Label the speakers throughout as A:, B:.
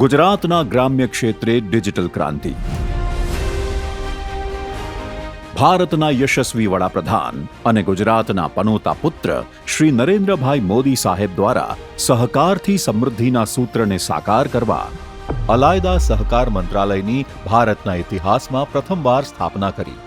A: ગુજરાતના ગ્રામ્ય ક્ષેત્રે ડિજિટલ ક્રાંતિ. ભારતના યશસ્વી વડાપ્રધાન અને ગુજરાતના પનોતા પુત્ર શ્રી નરેન્દ્રભાઈ મોદી સાહેબ દ્વારા સહકારથી સમૃદ્ધિના સૂત્રને સાકાર કરવા અલાયદા સહકાર મંત્રાલયની ભારતના ઇતિહાસમાં પ્રથમવાર સ્થાપના કરી.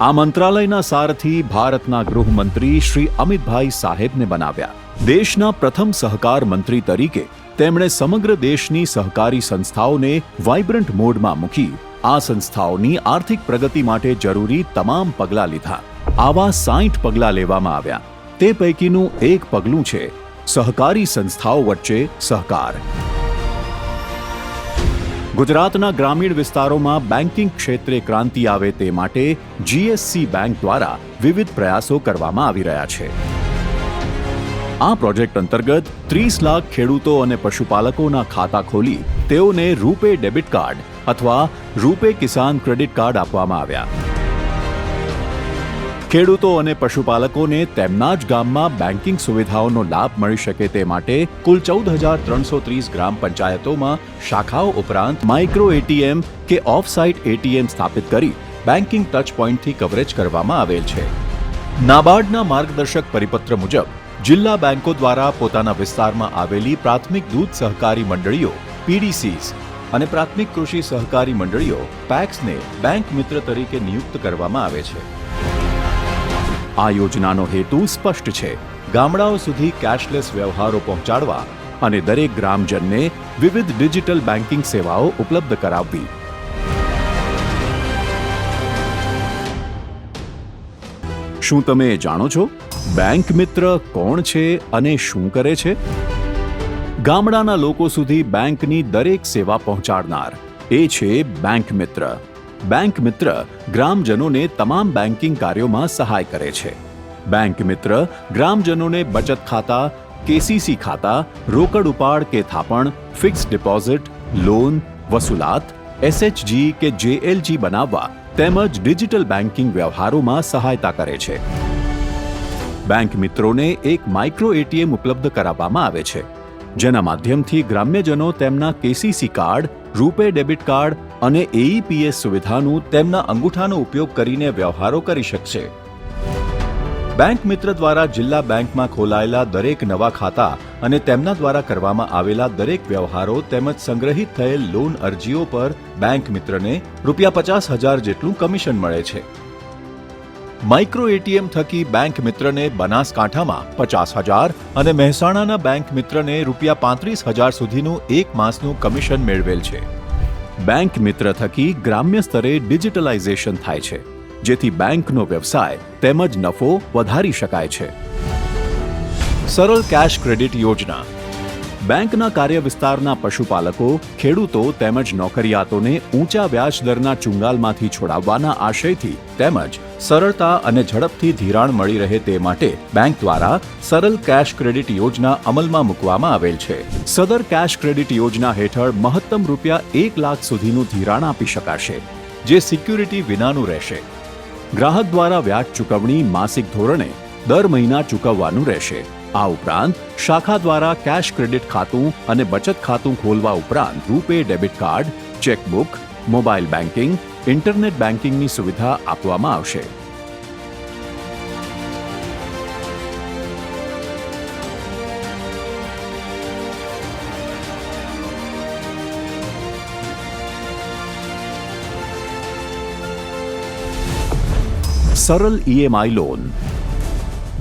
A: આ મંત્રાલયના સારથી ભારતના ગૃહમંત્રી શ્રી અમિતભાઈ સાહેબને બનાવ્યા. દેશના પ્રથમ સહકાર મંત્રી તરીકે તેમણે સમગ્ર દેશની સહકારી સંસ્થાઓને વાઇબ્રન્ટ મોડમાં મૂકી આ સંસ્થાઓની આર્થિક પ્રગતિ માટે જરૂરી તમામ પગલાં લીધા. આવા સાઠ પગલાં લેવામાં આવ્યા. તે પૈકીનું એક પગલું છે સહકારી સંસ્થાઓ વચ્ચે સહકાર. ગુજરાતના ગ્રામીણ વિસ્તારોમાં બેન્કિંગ ક્ષેત્રે ક્રાંતિ આવે તે માટે જીએસસી બેંક દ્વારા વિવિધ પ્રયાસો કરવામાં આવી રહ્યા છે. આ પ્રોજેક્ટ અંતર્ગત ત્રીસ લાખ ખેડૂતો અને પશુપાલકોના ખાતા ખોલી તેઓને રૂપે ડેબિટ કાર્ડ અથવા રૂપે કિસાન ક્રેડિટ કાર્ડ આપવામાં આવ્યા. ખેડૂતો અને પશુપાલકોને તેમના જ ગામમાં બેન્કિંગ સુવિધાઓનો લાભ મળી શકે તે માટે કુલ ચૌદ હજાર ત્રણસો ત્રીસ ગ્રામ પંચાયતોમાં શાખાઓ ઉપરાંત માઇક્રો એટીએમ કે ઓફ સાઇટ એટીએમ સ્થાપિત કરી બેન્કિંગ ટચ પોઈન્ટથી કવરેજ કરવામાં આવેલ છે. નાબાર્ડના માર્ગદર્શક પરિપત્ર મુજબ જિલ્લા બેંકો દ્વારા પોતાના વિસ્તારમાં આવેલી પ્રાથમિક દૂધ સહકારી મંડળીઓ, પીડીસીસ અને પ્રાથમિક કૃષિ સહકારી મંડળીઓ પેક્સને બેંક મિત્ર તરીકે નિયુક્ત કરવામાં આવે છે. આ યોજનાનો હેતુ સ્પષ્ટ છે. ગામડાઓ સુધી કેશલેસ વ્યવહારો પહોંચાડવા અને દરેક ગ્રામજનને વિવિધ ડિજિટલ બેન્કિંગ સેવાઓ ઉપલબ્ધ કરાવવી. શું તમે જાણો છો? બેંક મિત્ર કોણ છે અને શું કરે છે? ગામડાના લોકો સુધી બેંકની દરેક સેવા પહોંચાડનાર એ છે બેંક મિત્ર. બેંક મિત્ર ગ્રામજનોને તમામ બેન્કિંગ કાર્યોમાં સહાય કરે છે. બેંક મિત્ર ગ્રામજનોને બચત ખાતા, કેસીસી ખાતા, રોકડ ઉપાડ કે થાપણ, ફિક્સ ડિપોઝિટ, લોન, વસૂલાત, એસએચજી કે જેએલજી બનાવવા તેમજ ડિજિટલ બેન્કિંગ વ્યવહારોમાં સહાયતા કરે છે. બેંક મિત્રોને એક માઇક્રો એટીએમ ઉપલબ્ધ કરાવવામાં આવે છે, જેના માધ્યમથી ગ્રામ્યજનો તેમના KCC card, RuPay debit card અને એઈપીએસ સુવિધાનું તેમના અંગૂઠાનો ઉપયોગ કરીને વ્યવહારો કરી શકશે. બેંક મિત્ર દ્વારા જિલ્લા બેંકમાં ખોલાયેલા દરેક નવા ખાતા અને તેમના દ્વારા કરવામાં આવેલા દરેક વ્યવહારો તેમજ સંગ્રહિત થયેલ લોન અરજીઓ પર બેંક મિત્રને રૂપિયા પચાસ હજાર જેટલું કમિશન મળે છે. માઇક્રો એટીએમ થકી બેંક મિત્રને બનાસકાંઠામાં પચાસ હજાર અને મહેસાણાના બેંક મિત્રને રૂપિયા પાંત્રીસ હજાર સુધીનું એક માસનું કમિશન મેળવેલ છે. બેંક મિત્ર થકી ગ્રામ્ય સ્તરે ડિજિટલાઇઝેશન થાય છે, જેથી બેંકનો વ્યવસાય તેમજ નફો વધારી શકાય છે. સરળ કેશ ક્રેડિટ યોજના બેંકના કાર્ય વિસ્તારના પશુપાલકો, ખેડૂતો તેમજ નોકરિયાતોને ઊંચા વ્યાજ દરના ચુંગાલમાંથી છોડાવવાના આશયથી તેમજ સરળતા અને ઝડપથી ધિરાણ મળી રહે તે માટે બેંક દ્વારા સરળ કેશ ક્રેડિટ યોજના અમલમાં મૂકવામાં આવેલ છે. સદર કેશ ક્રેડિટ યોજના હેઠળ મહત્તમ રૂપિયા એક લાખ સુધીનું ધિરાણ આપી શકાશે, જે સિક્યુરિટી વિનાનું રહેશે. ગ્રાહક દ્વારા વ્યાજ ચૂકવણી માસિક ધોરણે દર મહિના ચૂકવવાનું રહેશે. આ ઉપરાંત, શાખા દ્વારા કેશ ક્રેડિટ ખાતું અને બચત ખાતું ખોલવા ઉપરાંત RuPay debit card, chequebook, mobile banking internet બેન્કિંગની સુવિધા આપવામાં આવશે. સરળ ઈએમઆઈ લોન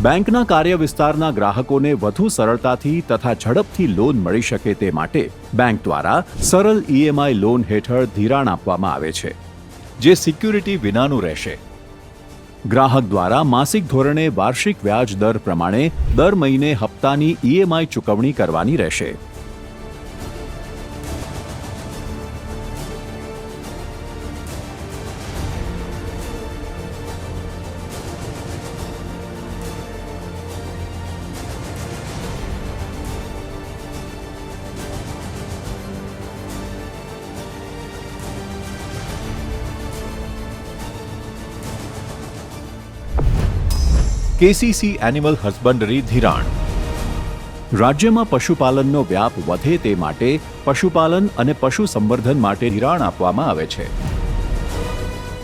A: બેંકના કાર્ય વિસ્તારના ગ્રાહકોને વધુ સરળતાથી તથા ઝડપથી લોન મળી શકે તે માટે બેંક દ્વારા સરળ ઈએમઆઈ લોન હેઠળ ધિરાણ આપવામાં આવે છે, જે સિક્યુરિટી વિનાનું રહેશે. ગ્રાહક દ્વારા માસિક ધોરણે વાર્ષિક વ્યાજ દર પ્રમાણે દર મહિને હપ્તાની ઈએમઆઈ ચૂકવણી કરવાની રહેશે. કેસીસી એનિમલ હસબન્ડરી ધિરાણ. રાજ્યમાં પશુપાલનનો વ્યાપ વધે તે માટે પશુપાલન અને પશુ સંવર્ધન માટે ધિરાણ આપવામાં આવે છે.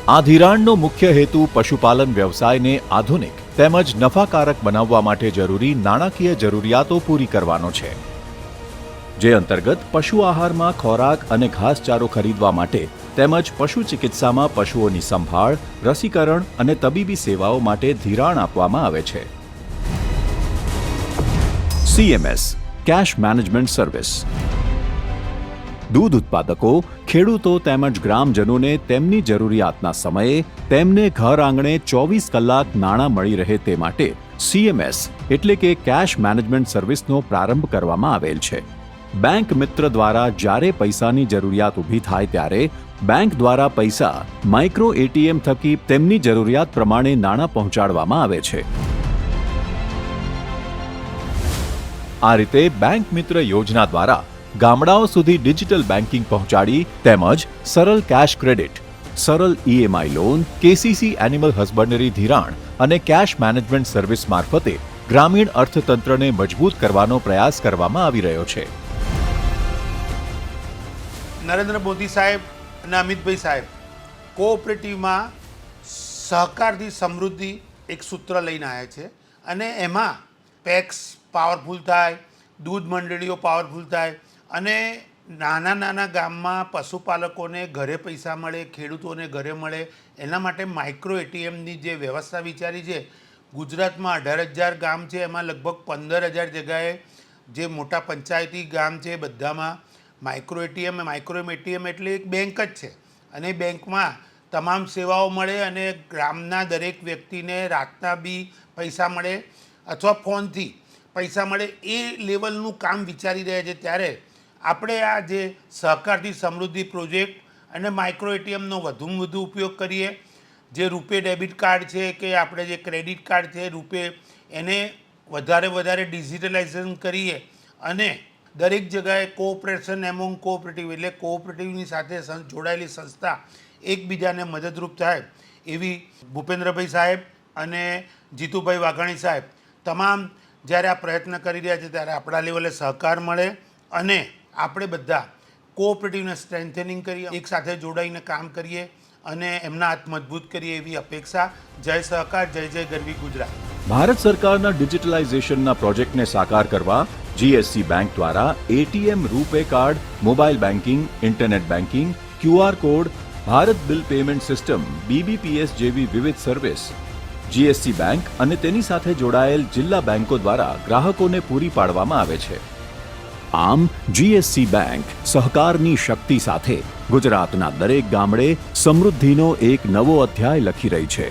A: આ ધિરાણનો મુખ્ય હેતુ પશુપાલન વ્યવસાયને આધુનિક તેમજ નફાકારક બનાવવા માટે જરૂરી નાણાકીય જરૂરિયાતો પૂરી કરવાનો છે. જે અંતર્ગત પશુ આહારમાં ખોરાક અને ઘાસચારો ખરીદવા માટે તેમજ પશુ ચિકિત્સામાં પશુઓની સંભાળ, રસીકરણ અને તબીબી સેવાઓ માટે ધિરાણ આપવામાં આવે છે. સીએમએસ કેશ મેનેજમેન્ટ સર્વિસ દૂધ ઉત્પાદકો, ખેડૂતો તેમજ ગ્રામજનોને તેમની જરૂરિયાતના સમયે તેમને ઘર આંગણે ચોવીસ કલાક નાણાં મળી રહે તે માટે સીએમએસ એટલે કે કેશ મેનેજમેન્ટ સર્વિસનો પ્રારંભ કરવામાં આવેલ છે. બેંક મિત્ર દ્વારા જ્યારે પૈસાની જરૂરિયાત ઊભી થાય ત્યારે બેંક દ્વારા પૈસા માઇક્રો એટીએમ થકી તેમની જરૂરિયાત પ્રમાણે નાણાં પહોંચાડવામાં આવે છે. આ રીતે બેંક મિત્ર યોજના દ્વારા ગામડાઓ સુધી ડિજિટલ બેન્કિંગ પહોંચાડી તેમજ સરળ કેશ ક્રેડિટ, સરળ EMI loan, KCC animal husbandry ધિરાણ અને કેશ મેનેજમેન્ટ સર્વિસ મારફતે ગ્રામીણ અર્થતંત્રને મજબૂત કરવાનો પ્રયાસ કરવામાં આવી રહ્યો છે.
B: નરેન્દ્ર મોદી સાહેબ અને અમિતભાઈ સાહેબ કોઓપરેટિવમાં સહકારથી સમૃદ્ધિ એક સૂત્ર લઈને આવ્યા છે અને એમાં પેક્સ પાવરફુલ થાય, દૂધ મંડળીઓ પાવરફુલ થાય અને નાના નાના ગામમાં પશુપાલકોને ઘરે પૈસા મળે, ખેડૂતોને ઘરે મળે, એના માટે માઇક્રો એટીએમની જે વ્યવસ્થા વિચારી છે, ગુજરાતમાં અઢાર હજાર ગામ છે, એમાં લગભગ પંદર હજાર જગ્યાએ જે મોટા પંચાયતી ગામ છે બધામાં માઇક્રો એટીએમ માઇક્રો એટીએમ એટલે એક બેંક જ છે. અને બેંકમાં તમામ સેવાઓ મળે અને ગ્રામના દરેક વ્યક્તિને રાતના બી પૈસા મળે અથવા ફોનથી પૈસા મળે એ લેવલનું કામ વિચારી રહ્યા છે. ત્યારે આપણે આ જે સહકારથી સમૃદ્ધિ પ્રોજેક્ટ અને માઇક્રો એટીએમનો વધુમાં વધુ ઉપયોગ કરીએ. જે રૂપે ડેબિટ કાર્ડ છે કે આપણે જે ક્રેડિટ કાર્ડ છે, રૂપે એને વધારે વધારે ડિજિટલાઇઝેશન કરીએ અને દરેક જગાએ કોઓપરેશન એમોંગ કોઓપરેટિવ એટલે કોઓપરેટિવની સાથે જોડાયેલી સંસ્થા એકબીજાને મદદરૂપ થાય. એવી ભૂપેન્દ્રભાઈ સાહેબ અને જીતુભાઈ વાઘાણી સાહેબ તમામ જ્યારે આ પ્રયત્ન કરી રહ્યા છે ત્યારે આપણા લેવલે સહકાર મળે અને આપણે બધા કોઓપરેટિવને સ્ટ્રેન્થનિંગ કરીએ, એક સાથે જોડાઈને કામ કરીએ અને એમના હાથ મજબૂત કરીએ એવી અપેક્ષા. જય સહકાર, જય જય ગરવી ગુજરાત.
A: ભારત સરકારના ડિજિટલાઇઝેશનના પ્રોજેક્ટને સાકાર કરવા જીએસસી બેંક દ્વારા ATM RuPay card mobile banking internet banking QR code Bharat bill payment system BBPS જેવી વિવિધ સર્વિસ જીએસસી બેંક અને તેની સાથે જોડાયેલ જિલ્લા બેંકો દ્વારા ગ્રાહકોને પૂરી પાડવામાં આવે છે. આમ જીએસસી બેંક સહકારની શક્તિ સાથે ગુજરાતના દરેક ગામડે સમૃદ્ધિનો એક નવો અધ્યાય લખી રહી છે.